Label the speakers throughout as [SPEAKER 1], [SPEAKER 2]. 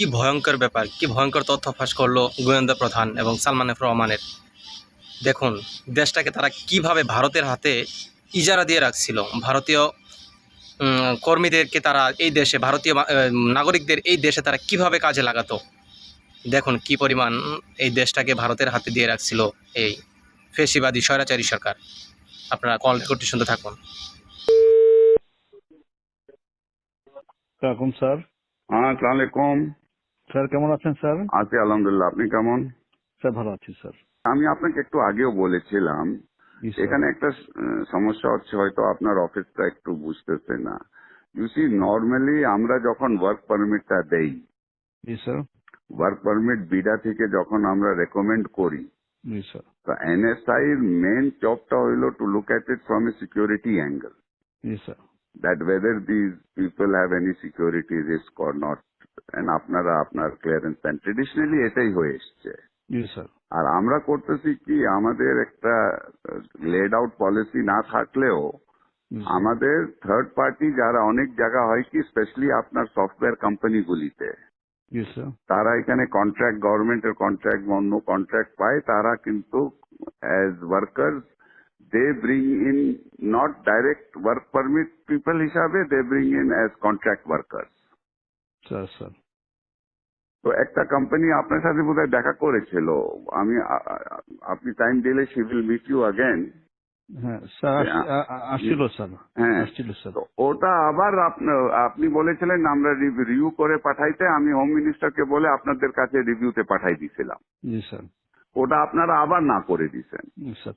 [SPEAKER 1] কি ভয়ঙ্কর ব্যাপার, কি ভয়ঙ্কর তথ্য ফাঁস করল গোয়েন্দা প্রধান এবং সালমান রহমানের? দেখুন, দেশটাকে তারা কীভাবে ভারতের হাতে ইজারা দিয়ে রাখছিল, ভারতীয় কর্মীদেরকে তারা এই দেশে, ভারতীয় নাগরিকদের এই দেশে তারা কীভাবে কাজে লাগাতো? দেখুন, কি পরিমাণ এই দেশটাকে ভারতের হাতে দিয়ে রাখছিল এই ফেসিবাদী, স্বৈরাচারী সরকার। আপনারা কল রেকর্ডটি শুনতে থাকুন।
[SPEAKER 2] স্যার
[SPEAKER 3] হ্যাঁ
[SPEAKER 2] স্যার কেমন আছেন স্যার?
[SPEAKER 3] আছি আলহামদুলিল্লাহ। আপনি কেমন?
[SPEAKER 2] স্যার ভালো আছি স্যার।
[SPEAKER 3] আমি আপনাকে একটু আগেও বলেছিলাম এখানে একটা সমস্যা হচ্ছে হয়তো আপনার অফিসটা একটু বুঝতেছে না। ইউ সি নর্মালি আমরা যখন ওয়ার্ক পারমিটটা দেই
[SPEAKER 2] স্যার।
[SPEAKER 3] ওয়ার্ক পারমিট বিডা থেকে যখন আমরা রেকমেন্ড করি তো এনএসআই এর মেন জবটা হইল to look at it from a security angle
[SPEAKER 2] that sir.
[SPEAKER 3] That whether these people have any security risk and আপনারা আপনার ক্লিয়ারেন্স দেন। ট্রেডিশনালি এটাই হয়ে এসছে। আর আমরা করতেছি কি আমাদের একটা লেড আউট পলিসি না থাকলেও আমাদের থার্ড পার্টি যারা অনেক জায়গা হয় কি স্পেশালি আপনার সফটওয়্যার কোম্পানিগুলিতে তারা এখানে কন্ট্রাক্ট গভর্নমেন্টের কন্ট্রাক্ট বা অন্য কন্ট্রাক্ট পায় তারা কিন্তু as workers they bring in not direct work permit people হিসাবে they bring in as contract workers
[SPEAKER 2] sir sir
[SPEAKER 3] তো একটা কোম্পানি আপনার সাথে বোধহয় দেখা করেছিল। আমি আপনি টাইম দিলে she will meet you again ওটা আবার আপনি বলেছিলেন আমরা রিভিউ করে পাঠাইতে আমি হোম মিনিস্টারকে বলে আপনাদের কাছে রিভিউতে পাঠাই দিয়েছিলাম ওটা আপনারা আবার না করে
[SPEAKER 2] sir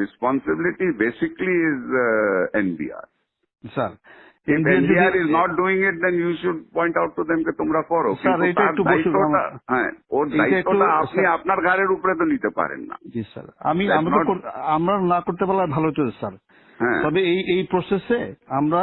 [SPEAKER 3] responsibility basically is NBR
[SPEAKER 2] sir
[SPEAKER 3] If
[SPEAKER 2] NBR যদি-
[SPEAKER 3] NBR is not doing it, then you should point out to them যে তোমরা করো কিন্তু ওর দায়িত্বটা আপনি আপনার ঘাড়ের উপরে তো নিতে পারেন না
[SPEAKER 2] জি স্যার আমি আমরা না করতে পারলে ভালো হতো স্যার তবে এই এই প্রসেসে আমরা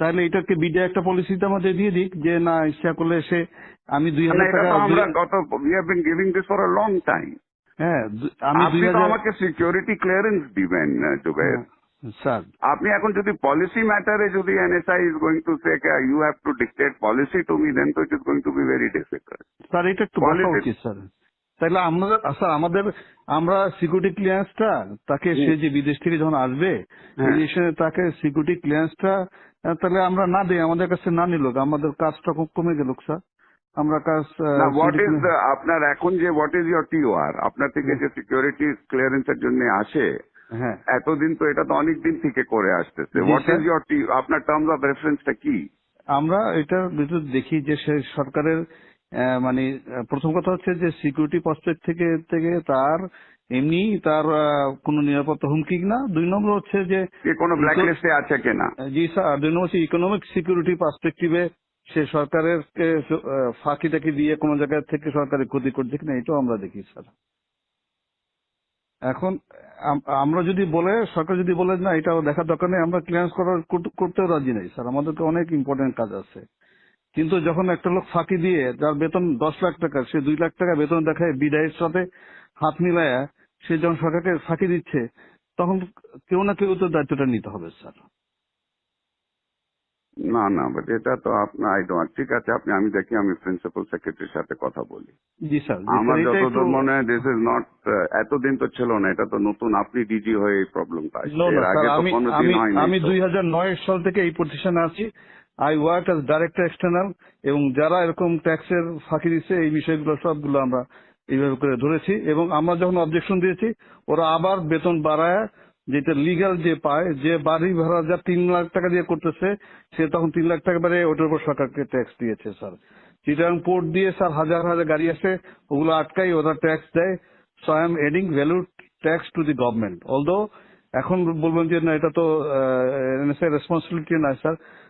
[SPEAKER 2] তাহলে এটাকে বিডা একটা পলিসিতে আমাদের দিয়ে দিক যে না ইচ্ছা করলে সে আমি দুই হাজার টাকা
[SPEAKER 3] তো আমরা গত we have been giving this for a long time
[SPEAKER 2] হ্যাঁ আমি
[SPEAKER 3] আপনি তো আমাকে সিকিউরিটি ক্লিয়ারেন্স দিবেন জুবের
[SPEAKER 2] হ্যাঁ, স্যার।
[SPEAKER 3] আপনি এখন যদি পলিসি ম্যাটারে যদি NSI is going to say you have to dictate policy to me then তো it is going to be very difficult
[SPEAKER 2] sir এটা একটু বলা উচিত স্যার। তাহলে আমাদের স্যার আমাদের আমরা সিকিউরিটি ক্লিয়ারেন্সটা তাকে সে যে বিদেশ থেকে যখন আসবে
[SPEAKER 3] হ্যাঁ।
[SPEAKER 2] তাকে সিকিউরিটি ক্লিয়ারেন্সটা তাহলে আমরা না দিই আমাদের কাছে না নিল। আমাদের কাজটা খুব কমে গেল স্যার। আমরা কাজ
[SPEAKER 3] হোয়াট ইজ আপনার এখন যে হোয়াট ইজ ইয়োর টিওআর আপনার থেকে যে সিকিউরিটি ক্লিয়ারেন্সের জন্য আসে
[SPEAKER 2] হ্যাঁ।
[SPEAKER 3] এতদিন তো এটা তো অনেক দিন থেকে করে আসতেছে। হোয়াট। ইজ ইয়োর আপনার টার্মস অফ রেফারেন্সটা কি?
[SPEAKER 2] আমরা এটার ভিতর দেখি যে সে সরকারের মানে প্রথম কথা হচ্ছে যে সিকিউরিটি পার্সপেক্ট থেকে থেকে তার এমনি তার কোনো নিরাপত্তা হুমকি না? দুই নম্বর হচ্ছে যে
[SPEAKER 3] কোনো ব্ল্যাক আছে কিনা
[SPEAKER 2] জি স্যার দুই নম্বর হচ্ছে ইকোনমিক সিকিউরিটি পার্সপেক্টিভে সে সরকারের কে, ফাঁকি টাকি দিয়ে কোনো জায়গা থেকে সরকারের ক্ষতি করছে কিনা এটাও আমরা দেখি স্যার। এখন আমরা যদি বলে সরকার যদি বলে না এটা দেখার দরকার নেই আমরা ক্লিয়ারেন্স করার করতেও রাজি নেই স্যার আমাদেরকে অনেক ইম্পর্টেন্ট কাজ আছে। কিন্তু যখন একটা লোক ফাঁকি দিয়ে যার বেতন দশ লাখ টাকা সে দুই লাখ টাকা বেতন দেখায় বিদায়ের সাথে হাত মিলায়া সে যখন সরকারকে ফাঁকি দিচ্ছে তখন কেউ না কেউ তো দায়িত্বটা নিতে হবে স্যার।
[SPEAKER 3] না না বাট এটা তো আপনার আই ডোন্ট ঠিক আছে আপনি আমি দেখি আমি প্রিন্সিপাল সেক্রেটারির সাথে কথা বলি।
[SPEAKER 2] জি স্যার
[SPEAKER 3] আমার যতদূর মনে হয় দিস ইজ নট এতদিন তো ছিল না এটা তো নতুন আপনি ডিজি হয়ে এই প্রবলেমটা
[SPEAKER 2] আমি। দুই হাজার নয় সাল থেকে এই প্রতিষ্ঠানে আছি। I work as director external এবং যারা এরকম ট্যাক্সের ফাঁকি দিচ্ছে এই বিষয়গুলো সবগুলো আমরা এইভাবে করে ধরেছি এবং আমরা যখন অবজেকশন দিয়েছি, ওরা আবার বেতন বাড়ায়, যেটা লিগ্যাল যে পায়, যে বাড়ি ভাড়া যা তিন লাখ টাকা দিয়ে করতেছে, সে তখন তিন লাখ টাকা বাড়ে ওটার উপর সরকারকে ট্যাক্স দিয়েছে স্যার চিটাং পোর্ট দিয়ে স্যার হাজার হাজার গাড়ি আসে, ওগুলো আটকাই ওরা ট্যাক্স দেয় so I am adding value tax to the government although এখন বলবেন যে না, এটা তো রেসপন্সিবিলিটি না স্যার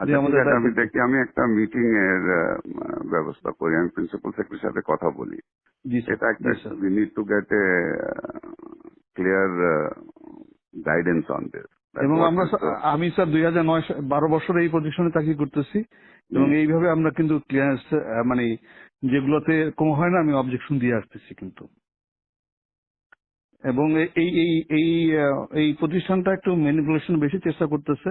[SPEAKER 3] আচ্ছা আমি দেখি আমি একটা মিটিং এর ব্যবস্থা করি আমি প্রিন্সিপাল সেক্রেটারির সাথে কথা বলি। এটা একটা we need to get a clear guidance on this
[SPEAKER 2] এবং আমরা আমি স্যার দুই হাজার নয় বারো বছর এই পজিশনে চাকরি করতেছি। এবং এইভাবে আমরা কিন্তু ক্লিয়ারেন্স মানে যেগুলোতে কম হয় না আমি অবজেকশন দিয়ে আসতেছি কিন্তু। এবং এই এই এই এই প্রতিষ্ঠানটা একটু ম্যানিপুলেশন বেশি চেষ্টা করতেছে।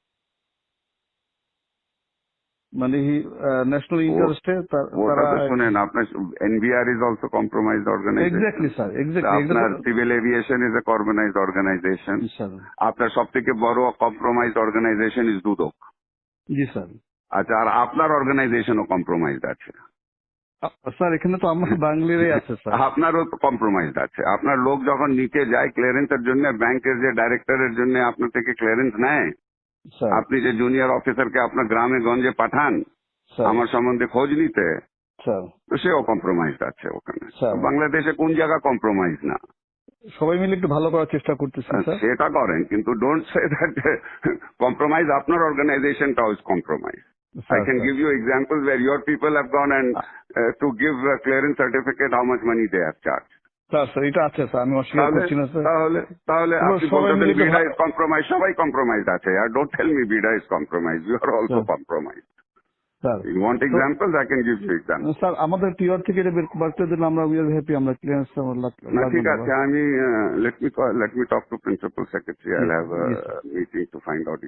[SPEAKER 2] মানে ন্যাশনাল ইন্টারেস্টে
[SPEAKER 3] ওটা তো শুনেন আপনার NBR is also compromise organization
[SPEAKER 2] exactly sir
[SPEAKER 3] আপনার civil aviation is a organization আপনার সব থেকে বড় কম্প্রোমাইজ অর্গানাইজেশন ইজ দুদক।
[SPEAKER 2] জি স্যার
[SPEAKER 3] আচ্ছা আর আপনার অর্গানাইজেশনও কম্প্রোমাইজ আছে।
[SPEAKER 2] স্যার এখানে তো আমার বাংলারই আছে স্যার
[SPEAKER 3] আপনারও তো কম্প্রোমাইজ আছে। আপনার লোক যখন নিচে যায় ক্লিয়ারেন্সের জন্য ব্যাংকের যে ডাইরেক্টরের জন্য আপনার থেকে ক্লিয়ারেন্স নেয় আপনি যে জুনিয়র অফিসারকে আপনার গ্রামে গঞ্জে পাঠান আমার সম্বন্ধে খোঁজ নিতে তো সেও কম্প্রোমাইজ আছে ওখানে। বাংলাদেশে কোন জায়গা কম্প্রোমাইজ না?
[SPEAKER 2] সবাই মিলে একটু ভালো করার চেষ্টা করতেছি স্যার
[SPEAKER 3] সেটা করেন কিন্তু ডোন্ট সে দ্যাট কম্প্রোমাইজ আপনার অর্গানাইজেশনটাও ইজ কম্প্রোমাইজ I can
[SPEAKER 2] স্যার।
[SPEAKER 3] give you examples where your people have gone and uh, to give a clearance certificate how much money they have charged.
[SPEAKER 2] Sir sir এটা আছে sir আমি অস্বীকার করছি না sir.
[SPEAKER 3] তাহলে তাহলে আপনি বলতেছেন বিডা ইজ কম্প্রোমাইজ সবাই কম্প্রোমাইজ আছে আর don't tell me BIDA is compromise you are also. Compromise
[SPEAKER 2] sir.
[SPEAKER 3] You want examples I can give you example
[SPEAKER 2] sir আমাদের টিওর থেকে এটা বের করতে আমরা উই আর হ্যাপি আমরা ক্লিয়ারেন্স
[SPEAKER 3] না ঠিক আছে আমি let me let me talk to principal secretary I have
[SPEAKER 2] sir.
[SPEAKER 3] Meeting to find out